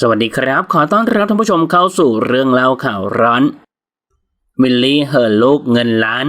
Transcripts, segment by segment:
สวัสดีครับ ขอต้อนรับท่านผู้ชมเข้าสู่เรื่องเล่าข่าวร้อนวิลลี่เฮอร์ลูกเงินล้าน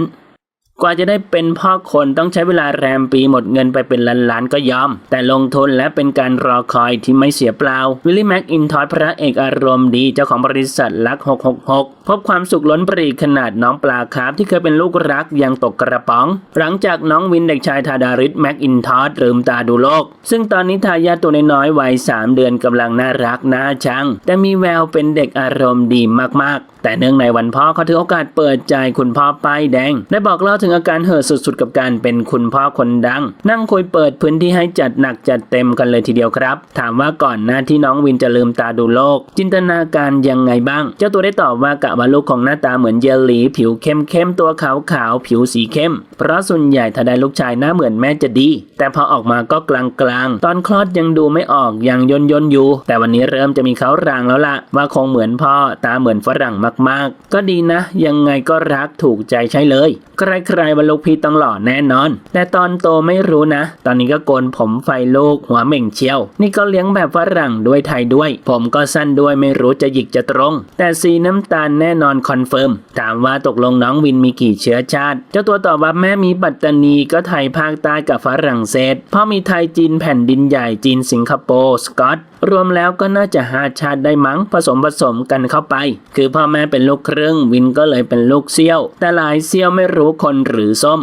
กว่าจะได้เป็นพ่อคนต้องใช้เวลาแรมปีหมดเงินไปเป็นล้านๆก็ยอม แต่ลงทุนและเป็นการรอคอยที่ไม่เสียเปล่า วิลลี่แม็กอินทอร์พระเอกอารมณ์ดีเจ้าของบริษัทลัก 666 พบความสุขล้นปรีขนาดน้องปลาคาร์ฟที่เคยเป็นลูกรักยังตกกระป๋อง หลังจากน้องวินเด็กชายทาดาริสแม็กอินทอร์ลืมตาดูโลก ซึ่งตอนนี้ทายาทตัวน้อยวัย 3 เดือนกำลังน่ารักน่าชัง แต่มีแววเป็นเด็กอารมณ์ดีมากๆ แต่เนื่องในวันพ่อเขาถือโอกาสเปิดใจคุณพ่อป้ายแดง ได้บอกเล่าถึงอาการเห่อสุดๆ กับการเป็นคุณพ่อคนดัง นั่งคุยเปิดพื้นที่ให้จัดหนักจัดเต็มกันเลยทีเดียวครับ ถามว่าก่อนหน้าที่น้องวินจะลืมตาดูโลก จินตนาการยังไงบ้าง เจ้าตัวได้ตอบว่ากะว่าลูกของหน้าตาเหมือนเยลลี่ผิวเข้มเข้มๆตัวขาวขาวๆผิวสีเข้ม เพราะส่วนใหญ่ถ้าได้ลูกชายหน้าเหมือนแม่จะดี แต่พอออกมาก็กลางกลางๆตอนคลอดยังดูไม่ออกยังยนยนๆอยู่ แต่วันนี้เริ่มจะมีเขารางแล้วล่ะว่าคงเหมือนพ่อตาเหมือนฝรั่งมากๆ ก็ดีนะ ยังไงก็รักถูกใจใช่เลย ใครๆว่าลูกพี่ต้องหล่อแน่นอน แต่ตอนโตไม่รู้นะ ตอนนี้ก็โกนผมไฟลูกหัวเหม่งเชียว นี่ก็เลี้ยงแบบฝรั่งด้วยไทยด้วย ผมก็สั้นด้วยไม่รู้จะหยิกจะตรง แต่สีน้ำตาลแน่นอนคอนเฟิร์ม ถามว่าตกลงน้องวินมีกี่เชื้อชาติ เจ้าตัวตอบว่าแม่มีปัตตานีก็ไทยภาคใต้กับฝรั่งเศสพ่อมีไทยจีนแผ่นดินใหญ่จีนสิงคโปร์สกอต รวมแล้วก็น่าจะหาชาติได้มั้งผสมผสมกันเข้าไป คือพ่อแม่เป็นลูกครึ่งวินก็เลยเป็นลูกเซี่ยว แต่หลายเซี่ยวไม่รู้คนหรือส้ม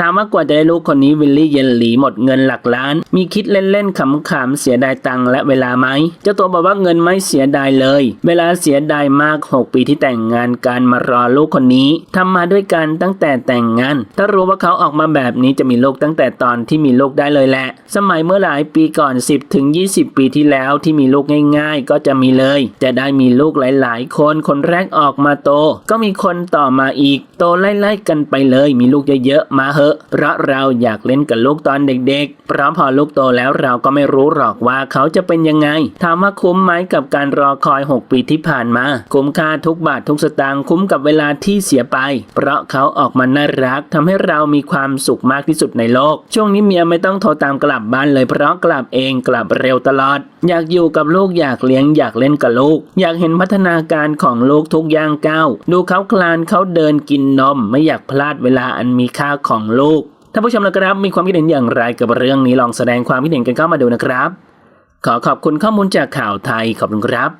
ถามว่ากว่าจะได้ลูกคนนี้วิลลี่เยนหลีหมดเงินหลักล้าน มีคิดเล่นๆขำๆเสียดายตังและเวลาไหมเจ้าตัวบอกว่าเงินไม่เสียดายเลย เวลาเสียดายมาก 6 ปีที่แต่งงานกันมารอลูกคนนี้ทำมาด้วยกันตั้งแต่แต่งงาน ถ้ารู้ว่าเขาออกมาแบบนี้จะมีลูกตั้งแต่ตอนที่มีลูกได้เลยแหละ สมัยเมื่อหลายปีก่อน 10ถึง20 ปีที่แล้วที่มีลูกง่าย ๆ ก็จะมีเลย จะได้มีลูกหลายๆ คนคนแรกออกมาโต ก็มีคนต่อมาอีก โตไล่ๆกันไปเลย มีลูกเยอะๆมาเหอะ เพราะเราอยากเล่นกับลูกตอนเด็กๆ เพราะพอลูกโตแล้วเราก็ไม่รู้หรอกว่าเขาจะเป็นยังไง ถามว่าคุ้มไหมกับการรอคอย 6 ปีที่ผ่านมา คุ้มค่าทุกบาททุกสตางค์คุ้มกับเวลาที่เสียไป เพราะเขาออกมาน่ารักทำให้เรามีความสุขมากที่สุดในโลก ช่วงนี้เมียไม่ต้องโทรตามกลับบ้านเลยเพราะกลับเองกลับเร็วตลอด อยากอยู่กับลูกอยากเลี้ยงอยากเล่นกับลูก อยากเห็นพัฒนาการของลูกทุกย่างก้าวดูเขาคลานเขาเดินกินนมไม่อยากพลาดเวลาอันมีค่าของลูกท่านผู้ชมนะครับมีความคิดเห็นอย่างไรกับเรื่องนี้ลองแสดงความคิดเห็นกันเข้ามาดูนะครับ ขอขอบคุณข้อมูลจากข่าวไทยขอบคุณครับ